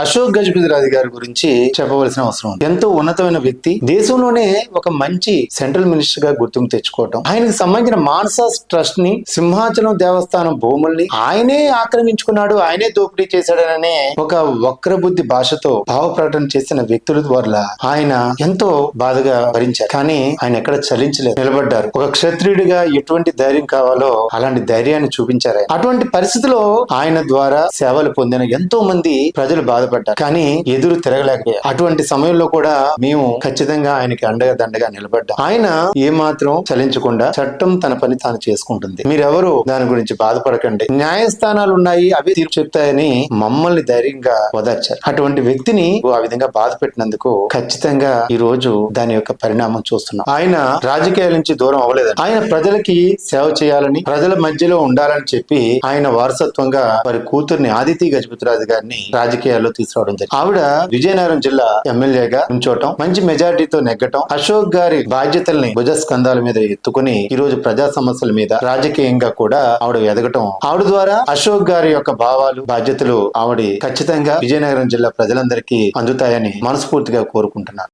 అశోక్ గజపతిరాజు గారి గురించి చెప్పవలసిన అవసరం ఉంది. ఎంతో ఉన్నతమైన వ్యక్తి. దేశంలోనే ఒక మంచి సెంట్రల్ మినిస్టర్గా గుర్తింపు తెచ్చుకోవటం. ఆయనకు సంబంధించిన మానసాస్ ట్రస్ట్ని సింహాచలం దేవస్థానం భూముల్ని ఆయనే ఆక్రమించుకున్నాడు ఆయనే దోపిడీ చేశాడననే ఒక వక్ర బుద్ధి భాషతో భావ ప్రకటన చేసిన వ్యక్తుల ద్వారా ఆయన ఎంతో బాధగా భరించారు. కానీ ఆయన ఎక్కడ చలించలేదు నిలబడ్డారు. ఒక క్షత్రియుడిగా ఎటువంటి ధైర్యం కావాలో అలాంటి ధైర్యాన్ని చూపించారు అటువంటి పరిస్థితిలో ఆయన ద్వారా సేవలు పొందిన ఎంతో మంది ప్రజలు బాధపడ్డారు. కానీ ఎదురు తిరగలేకపోయారు అటువంటి సమయంలో కూడా మేము ఖచ్చితంగా ఆయనకి అండగా దండగా నిలబడ్డాం. ఆయన ఏమాత్రం చలించకుండా చట్టం తన పని తాను చేసుకుంటుంది. మీరెవరు? దాని గురించి బాధపడకండి. న్యాయస్థానాలు ఉన్నాయి అవి తీర్పు చెప్తాయని మమ్మల్ని ధైర్యంగా ఓదార్చారు. అటువంటి వ్యక్తిని ఆ విధంగా బాధ పెట్టినందుకు ఖచ్చితంగా ఈ రోజు దాని యొక్క పరిణామం చూస్తున్నాం. ఆయన రాజకీయాల నుంచి దూరం అవ్వలేదు ఆయన ప్రజలకి సేవ చేయాలని ప్రజల మధ్యలో ఉండాలని చెప్పి ఆయన వారసత్వంగా వారి కూతుర్ని ఆదితి గజపతిరాజు గారిని రాజకీయాల్లో తీసుకురావడం జరిగింది. ఆవిడ విజయనగరం జిల్లా ఎమ్మెల్యేగా ఉంచోటం మంచి మెజారిటీతో నెగ్గటం అశోక్ గారి బాధ్యతల్ని భుజస్కంధాల మీద ఎత్తుకుని ఈ రోజు ప్రజా సమస్యల మీద రాజకీయంగా కూడా ఆవిడ ఎదగటం ఆవిడ ద్వారా అశోక్ గారి యొక్క భావాలు బాధ్యతలు ఆవిడ ఖచ్చితంగా విజయనగరం జిల్లా ప్రజలందరికీ అందుతాయని మనస్ఫూర్తిగా కోరుకుంటున్నాను.